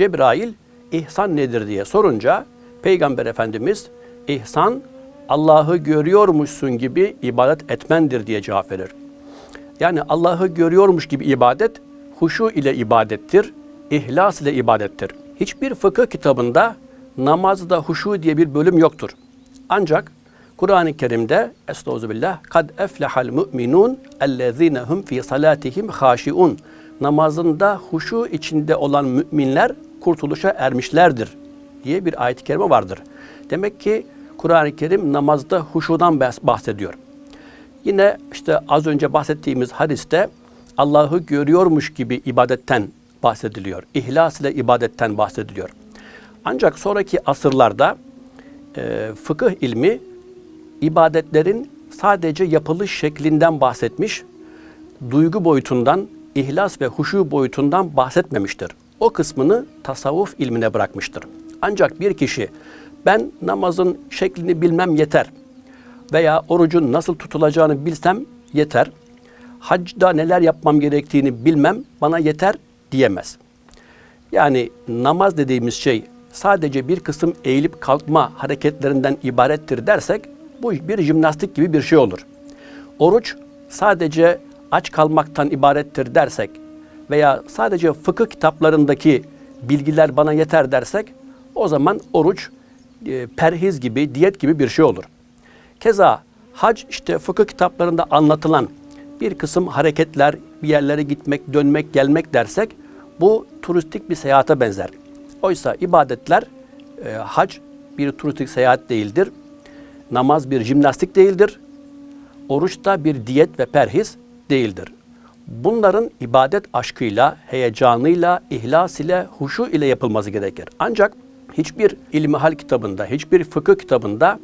Cebrail ihsan nedir diye sorunca Peygamber Efendimiz ihsan Allah'ı görüyormuşsun gibi ibadet etmendir diye cevap verir. Yani Allah'ı görüyormuş gibi ibadet huşu ile ibadettir, ihlas ile ibadettir. Hiçbir fıkıh kitabında namazda huşu diye bir bölüm yoktur. Ancak Kur'an-ı Kerim'de Estağfirullah kad eflehal mu'minun ellezine hum fi salatihim haşiun namazında huşu içinde olan müminler kurtuluşa ermişlerdir diye bir ayet-i kerime vardır. Demek ki Kur'an-ı Kerim namazda huşudan bahs- bahsediyor. Yine işte az önce bahsettiğimiz hadiste Allah'ı görüyormuş gibi ibadetten bahsediliyor. İhlas ile ibadetten bahsediliyor. Ancak sonraki asırlarda e, fıkıh ilmi ibadetlerin sadece yapılış şeklinden bahsetmiş, duygu boyutundan, ihlas ve huşu boyutundan bahsetmemiştir. O kısmını tasavvuf ilmine bırakmıştır. Ancak bir kişi ben namazın şeklini bilmem yeter veya orucun nasıl tutulacağını bilsem yeter. Hacda neler yapmam gerektiğini bilmem bana yeter diyemez. Yani namaz dediğimiz şey sadece bir kısım eğilip kalkma hareketlerinden ibarettir dersek bu bir jimnastik gibi bir şey olur. Oruç sadece aç kalmaktan ibarettir dersek veya sadece fıkıh kitaplarındaki bilgiler bana yeter dersek o zaman oruç e, perhiz gibi, diyet gibi bir şey olur. Keza hac işte fıkıh kitaplarında anlatılan bir kısım hareketler, bir yerlere gitmek, dönmek, gelmek dersek bu turistik bir seyahate benzer. Oysa ibadetler, e, hac bir turistik seyahat değildir. Namaz bir jimnastik değildir. Oruç da bir diyet ve perhiz değildir. Bunların ibadet aşkıyla, heyecanıyla, ihlas ile, huşu ile yapılması gerekir. Ancak hiçbir ilmihal kitabında, hiçbir fıkıh kitabında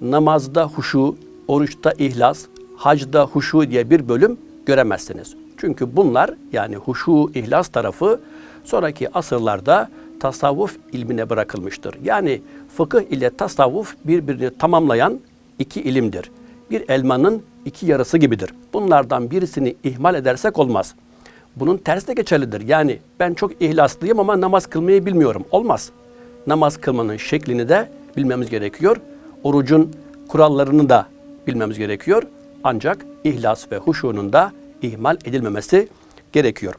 namazda huşu, oruçta ihlas, hacda huşu diye bir bölüm göremezsiniz. Çünkü bunlar yani huşu, ihlas tarafı sonraki asırlarda tasavvuf ilmine bırakılmıştır. Yani fıkıh ile tasavvuf birbirini tamamlayan iki ilimdir. Bir elmanın iki yarısı gibidir. Bunlardan birisini ihmal edersek olmaz. Bunun tersi de geçerlidir. Yani ben çok ihlaslıyım ama namaz kılmayı bilmiyorum. Olmaz. Namaz kılmanın şeklini de bilmemiz gerekiyor. Orucun kurallarını da bilmemiz gerekiyor. Ancak ihlas ve huşunun da ihmal edilmemesi gerekiyor.